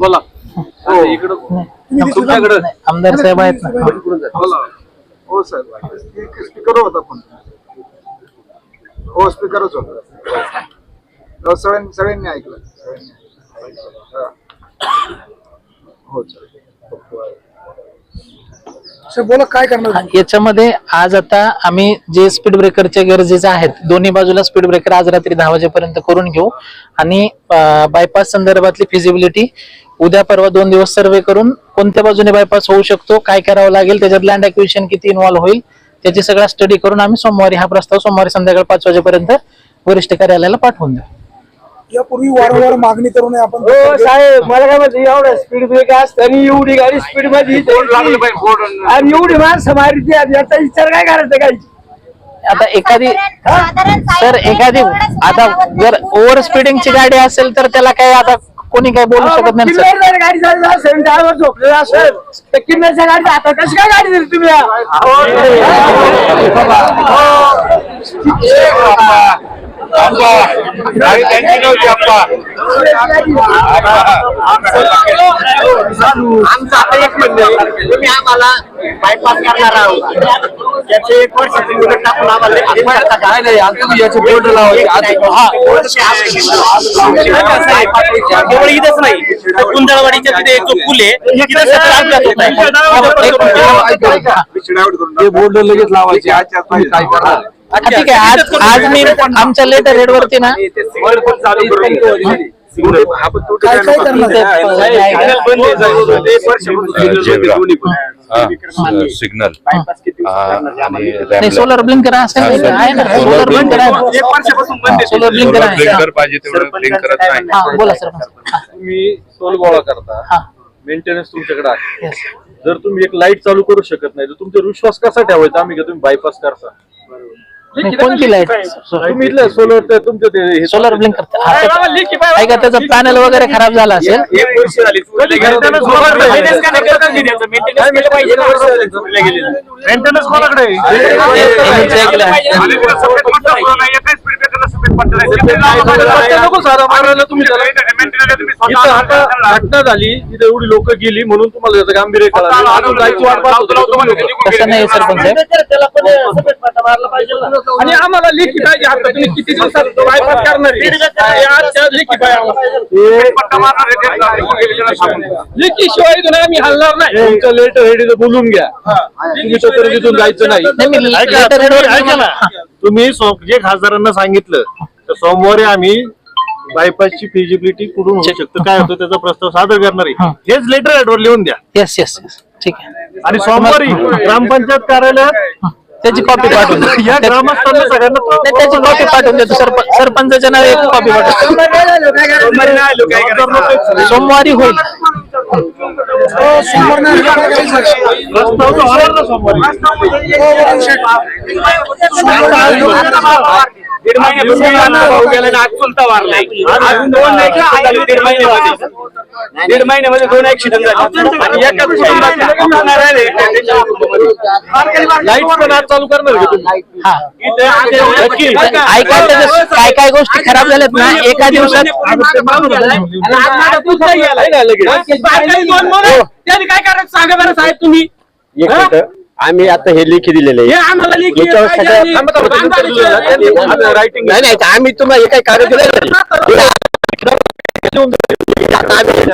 बोला. हो. इकडं तुमच्याकडं नाही, आमदार साहेब आहेत ना. बोला. हो साहेब. स्पीकर होता पण हो स्पीकरच होता. हो, सगळ्यांनी सगळ्यांनी ऐकलं. सगळ्यांनी ऐकलं. हा. हो चालेल. बोला काय करणार? याच्यामध्ये आज आता आम्ही जे स्पीड ब्रेकरच्या गरजेचे आहेत दोन्ही बाजूला स्पीड ब्रेकर आज रात्री दहा वाजेपर्यंत करून घेऊ. आणि बायपास संदर्भातली फिजिबिलिटी उद्या परवा दोन दिवस सर्वे करून कोणत्या बाजूने बायपास होऊ शकतो काय करावं लागेल त्याच्यात लँड अक्विशन किती इन्व्हॉल्व्ह होईल त्याची सगळा स्टडी करून आम्ही सोमवारी हा प्रस्ताव सोमवारी संध्याकाळी पाच वाजेपर्यंत वरिष्ठ कार्यालयाला पाठवून देऊ. यापूर्वी वारंवार मागणी करून आपण हो साहेब मला काय म्हणते एवढं स्पीड ब्रेक असताना एवढी गाडी स्पीडमध्ये आणि एवढी माणसं मारिती आहेत, याचा विचार काय करायचा काही? आता एखादी सर एखादी आता जर ओव्हर स्पीडिंगची गाडी असेल तर त्याला काय आता कोणी काय बोलू शकत नाही सर गाडी चालली असेल ड्रायव्हर झोपलेला असेल तर गाडी आता कशी काय गाडी दिली तुम्ही? गाडी त्यांची नव्हती आमचं आता एक म्हणणं आहे, तुम्ही आम्हाला बायपास करणार आहोत. त्याचे एक वर्षाची मुदत टाकून आम्हाला काय नाही आता तुम्ही याचे बोर्ड लावायचे. आधी हा, केवळ इथंच नाही. तर कुंदळवाडीच्या तिथे जो. ते बोर्ड लगेच लावायचे. काय करणार ठीक आहे आज आज मी आमच्या लेटर हेड वरती ना सिग्नल सोलर ब्लिंकर असेल आहे ना सोलर ब्लिंकर आहे. सोलर ब्लिंकर आहे ब्लिंकर पाहिजे तेवढं. ब्लिंक करत नाही. हा बोला सर तुम्ही टोल गोळा करता. मेंटेनन्स तुमच्याकडे आहे. जर तुम्ही एक लाइट चालू करू शकत नाही तर तुमचा विश्वास कसा ठेवायचा? आम्ही का तुम्ही बायपास करता? कोणती लाइट तुम्ही इथलं सोलर तुमचं ते हे- सोलर ब्लिंकर ऐका त्याचं पॅनल वगैरे खराब झाला असेल. एक वर्ष झाली. मेंटेनन्स कोणाकडे नको सारा मारायला तुम्ही स्वतः. घटना झाली इथे एवढी लोक गेली म्हणून तुम्हाला त्याचं गांभीर्य कळालं जायची वाट पाहत नाही सरपंच. आणि आम्हाला लेखी पाहिजे आता. तुम्ही किती दिवसात बायपास करणार आहे? आज त्या लेखी पाहिजे शिवाय इथून आम्ही हलणार नाही. तुमचं लेटर हेड बोलून घ्या. तुम्ही तोपर्यंत इथून जायचं नाही. ऐका ना. तुम्ही जे खासदारांना सांगितलं तर सोमवारी आम्ही बायपासची फिजिबिलिटी कुठून होऊ शकतं काय होतं त्याचा प्रस्ताव सादर करणार आहे. हा. हेच लेटर हेडवर लिहून द्या. येस येस ठीक आहे. आणि सोमवारी ग्रामपंचायत कार्यालयात त्याची कॉपी पाठवून द्या. या ग्रामस्थांना सगळ्यांना नाही, त्याची कॉपी पाठवून देतो. सरपंच सरपंचाच्या नावे एक कॉपी पाठवतो? सोमवारी होईल. दीड भाऊ गेला आज चुलता दोन दीड महिन्यामध्ये. दीड महिन्यामध्ये दोन ऍक्सिडेंट झाले एकाच कुटुंबात लाइट पण आज चालू करणार ऐका काय काय गोष्टी खराब झाल्यात ना एका दिवसात आहे ना लगेच त्यांनी काय करायचं सांगा बरं साहेब तुम्ही एक मिनिटं. आम्ही आता हे लेखी दिलेले हे. आम्हाला लेखी याच्यावर पाहिजे सगळ्या- आणि थांबा, थांबा, त्यांनी बांधायची दिलेलं आहे. आहे. त्यांनी आता रायटिंग नाही नाही आम्ही तुम्हाला हे काही कार्य दिलं नाही. आता आम्ही